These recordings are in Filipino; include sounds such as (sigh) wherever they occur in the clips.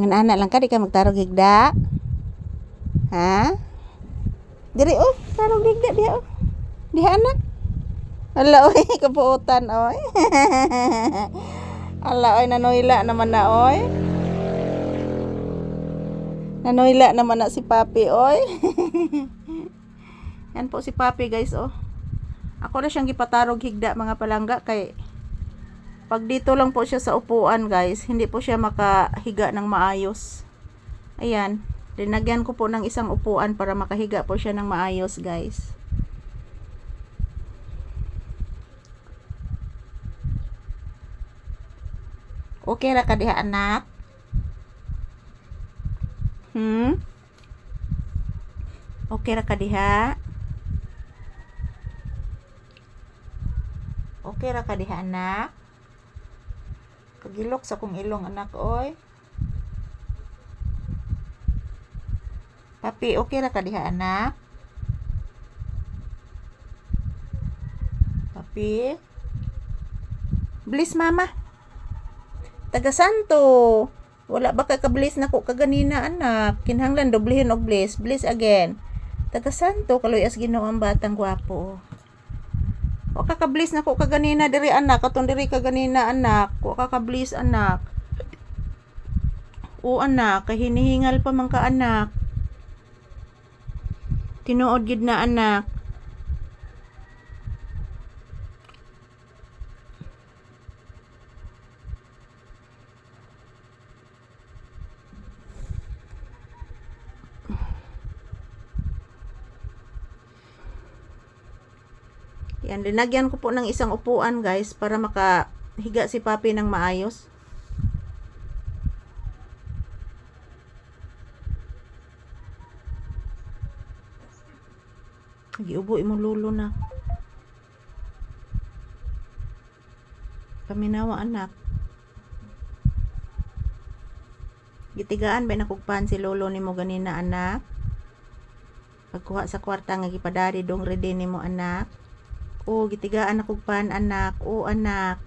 Ngan ana lang ka di ka magtarog higda. Ha? Diri oh, tarog higda diha oh. Diha anak. Ala (laughs) oy, kapuutan oy. (laughs) Ala oy nanoyla naman na oy. Nanoyla naman na si Papi oy. (laughs) Yan po si Papi guys oh. Ako na siyang gipatarog higda mga palangga kay pag dito lang po siya sa upuan guys, hindi po siya makahiga ng maayos. Ayan, linagyan ko po ng isang upuan para makahiga po siya ng maayos guys. Okay ra ka diha anak? Hmm? Okay ra ka diha? Okay ra ka diha anak? Kagilok sa kong ilong anak oy. Papi, okay ra ka diha anak? Papi? Bliss mama. Taga Santo. Wala ba ka kablis na ko kaganina anak? Kinhanglan doblehin og bliss. Bliss again. Taga Santo kaloy as Ginoo ang batang gwapo. Wa ka kablis na ko kaganina diri anak, katong diri kaganina anak. Wa ka kablis anak. O anak, kay hinihingal pa man ka anak. Tinuod gid na anak. Yan, linagyan ko po ng isang upuan guys para makahiga si Papi ng maayos. Giubo imong lulo na. Paminawa anak. Gitigaan ba nakugpan si lolo nimo ganina anak? Pagkuha sa kwarta nga gipadari dong ready nimo anak. O, gitigaan ako pan, anak. O, anak.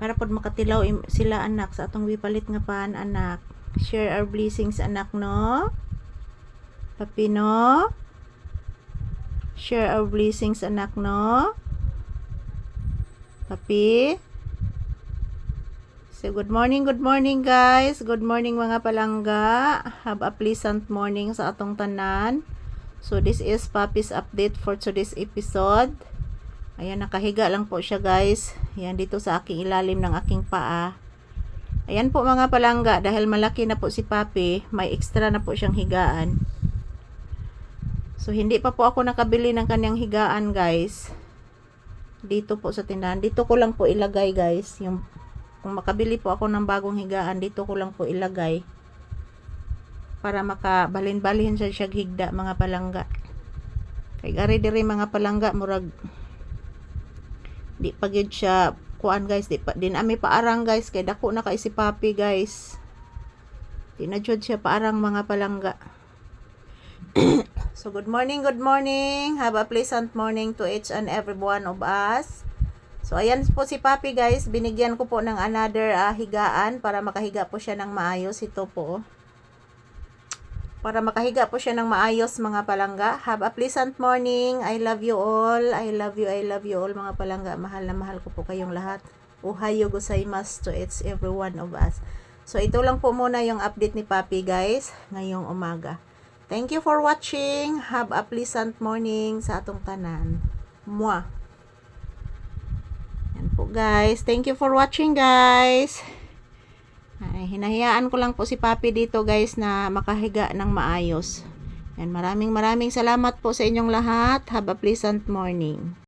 Para pod makatilaw sila, anak, sa atong wipalit nga pan, anak. Share our blessings, anak, no? Papi, no? Share our blessings, anak, no? Papi? So, good morning, good morning, guys. Good morning, mga palangga. Have a pleasant morning sa atong tanan. So, this is Papi's update for today's episode. Ayan, nakahiga lang po siya guys. Ayan, dito sa aking ilalim ng aking paa. Ayan po mga palangga, dahil malaki na po si Papi, may extra na po siyang higaan. So, hindi pa po ako nakabili ng kanyang higaan guys. Dito po sa tindahan. Dito ko lang po ilagay guys. Yung, kung makabili po ako ng bagong higaan, dito ko lang po ilagay para makabalin-balin siya siya higda mga palangga. Kay gari diri mga palangga murag di pa gyud siya kuan guys. Di pa din ami paarang guys. Kay dako na kay si papi guys. Di na jud siya paarang mga palangga. (coughs) So good morning good morning. Have a pleasant morning to each and every one of us. So, ayan po si Papi guys. Binigyan ko po ng another ah, higaan para makahiga po siya ng maayos. Ito po para makahiga po siya ng maayos mga palangga. Have a pleasant morning. I love you all. I love you, I love you all mga palangga. Mahal na mahal ko po kayong lahat. Ohayo gozaimasu to it's every one of us. So ito lang po muna yung update ni Papi guys ngayong umaga. Thank you for watching. Have a pleasant morning sa atong tanan. Mwah. Yan po guys. Thank you for watching guys. Ay, hinahayaan ko lang po si Papi dito guys na makahiga ng maayos. Yan, maraming maraming salamat po sa inyong lahat. Have a pleasant morning.